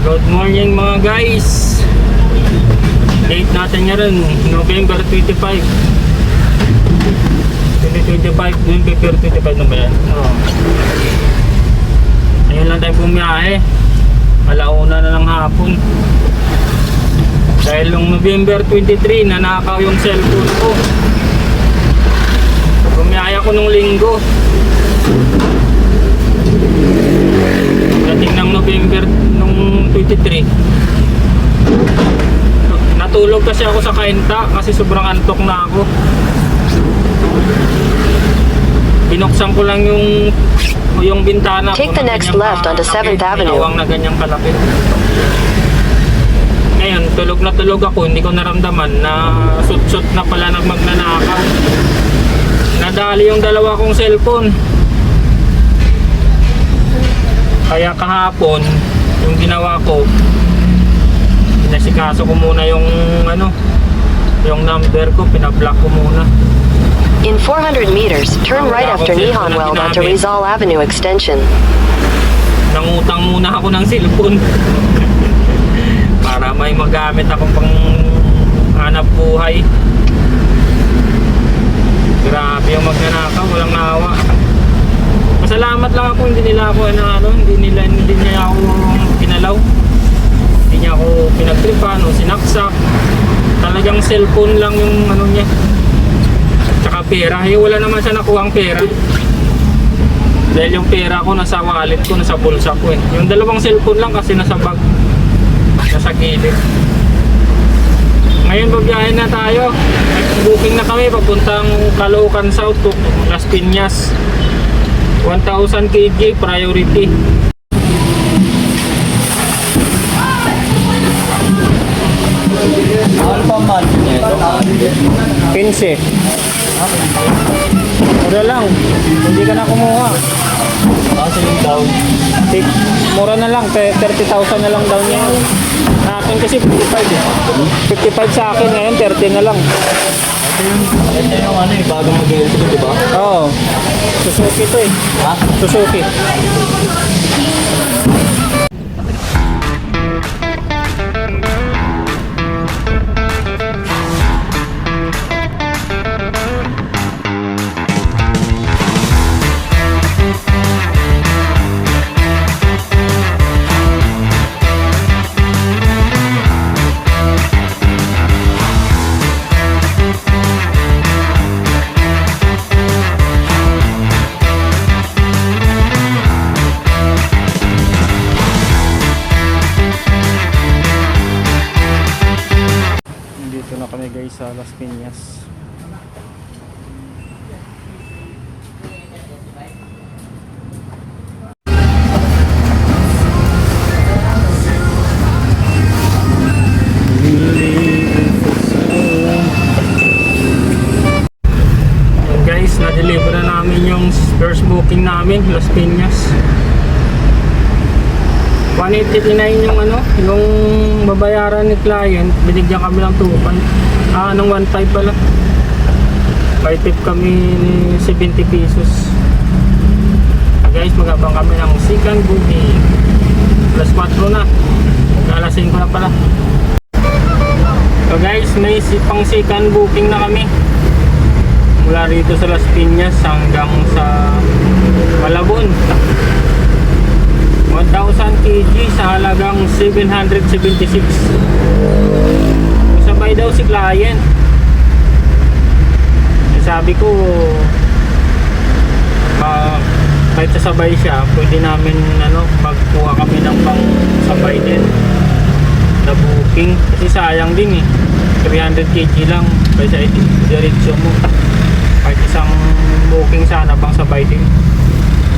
Good morning mga guys. Date natin ngayon, November 25. 2025, November 25 na ba yan? Oo. Ngayon lang tayo bumiyahe. Alauna na ng hapon. Dahil nung November 23, nanakaw yung cellphone ko. Bumiyahe ako nung linggo. Dating ng November nung 23. Natulog kasi ako sa kainta kasi sobrang antok na ako. Binuksan ko lang yung yung bintana Take the next left onto kalaki, 7th Avenue. Pinawang na ganyang kalapit. Ngayon, tulog na tulog ako, hindi ko naramdaman na sut-sut na pala nag magnanakaw. Nadali yung dalawa kong cellphone. Kaya kahapon, yung ginawa ko, pinasikaso ko muna yung ano, yung number ko, pinablock ko muna. In 400 meters, turn right after Nihon Weld onto Rizal Avenue Extension. Nangutang muna ako ng cellphone. Para may magamit ako pang hanap buhay. Grabe yung magnanakaw, walang nawa. Masalamat lang ako, hindi nila ako ano, ano hindi nila hindi niya ako pinalaw. Hindi niya ako pinagtripan o sinaksak. Talagang cellphone lang yung ano niya. Tsaka pera, eh, wala naman siya nakuha ang pera. Dahil yung pera ko nasa wallet ko, nasa bulsa ko eh. Yung dalawang cellphone lang kasi nasa bag. Nasa gilid. Ngayon babiyahin na tayo. Booking na kami papuntang Caloocan South to Las Piñas. 1,000 kg priority. 15. Mura lang. Hindi ka na kumuha. Kasi yung down. Mura na lang. te- 30,000 na lang daw niya. Sa akin kasi 55 eh. 55 sa akin ngayon, 30 na lang. Ito yung, ano eh, bago mag-electric, di ba? Oo. Suzuki to eh. Ha? Suzuki. Sa Las Piñas. Na-deliver na namin yung first booking namin, Las Piñas. 189 yung ano, yung babayaran ni client, binigyan kami ng 2.5. Ah, ng 1.5 pala. By tip kami ni 70 pesos. Guys, magabang kami ng second booking. Plus 4 na. Alas 5 na pala. So guys, may pang second booking na kami. Mula rito sa Las Piñas hanggang sa Malabon. 1,000 kg sa halagang 776. Sabay daw si client. Eh, Sabi ko, ah, kahit sasabay siya, pwede namin ano, magkuha kami ng pang sabay din na booking. Kasi sayang din eh. 300 kg lang kaysa diretso mo. Kahit isang booking sana pang sabay din.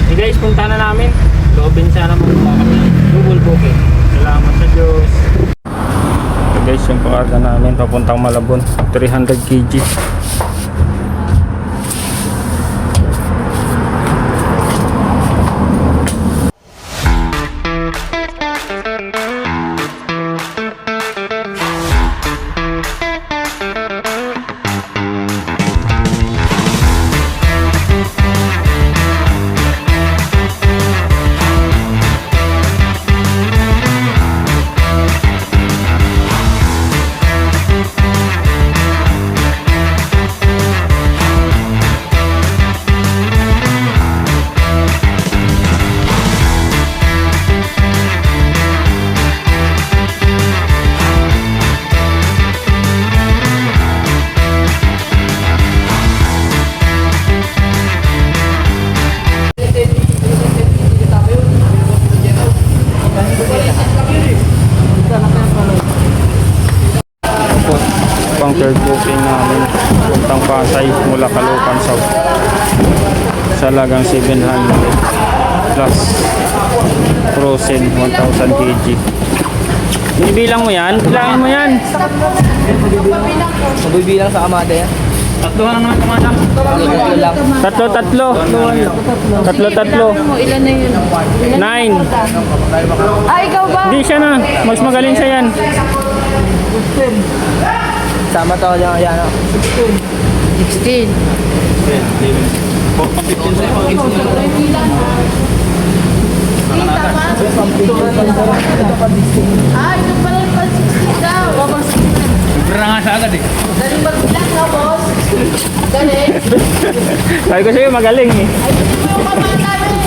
Hey guys, punta na namin. Loobin sana magkuha kami Google Booking. Salamat sa Diyos. Guys, yung pakarga namin papuntang Malabon. 300 kg. third booking namin puntang Pasay mula Caloocan South sa lagang 700 plus frozen 1000 kg binibilang mo yan? bilangin mo yan mabibilang sa amada yan Tatlo lang naman kumana. Tatlo, tatlo. Tatlo, tatlo. Ilan na yun? Nine. Ah, ikaw ba? Hindi siya na. Mas magaling siya yan. Sama to yan. Yan. oh. 16. Ah, ito pala yung pala 16 daw. Ibra nga siya agad eh. Galing magbilang na, boss. Galing. Sabi ko sa'yo, magaling eh. Ay, yung.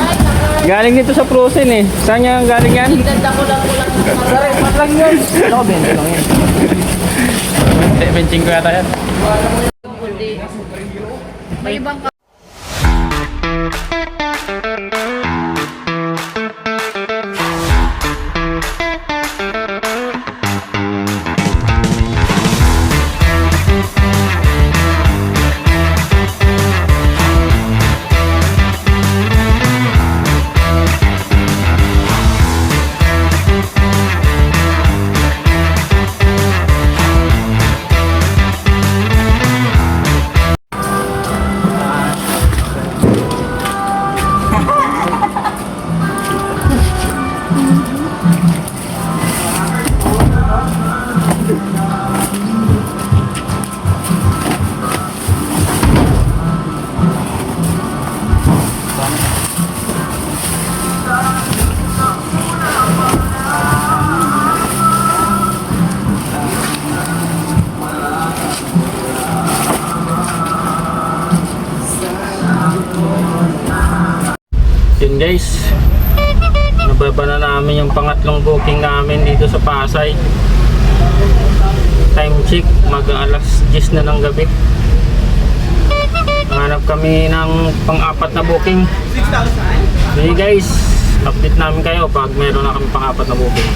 Ay, Galing dito sa frozen eh. Saan niya galing yan? Ganda ko lang ko lang. lang yun. Ano ko, 20 lang yun. Ko yata yan. May ibang guys. Nababa na namin yung pangatlong booking namin dito sa Pasay. Time check, mag alas 10 na ng gabi. Hanap kami ng pang-apat na booking. Sige guys, update namin kayo pag meron na kami pang-apat na booking.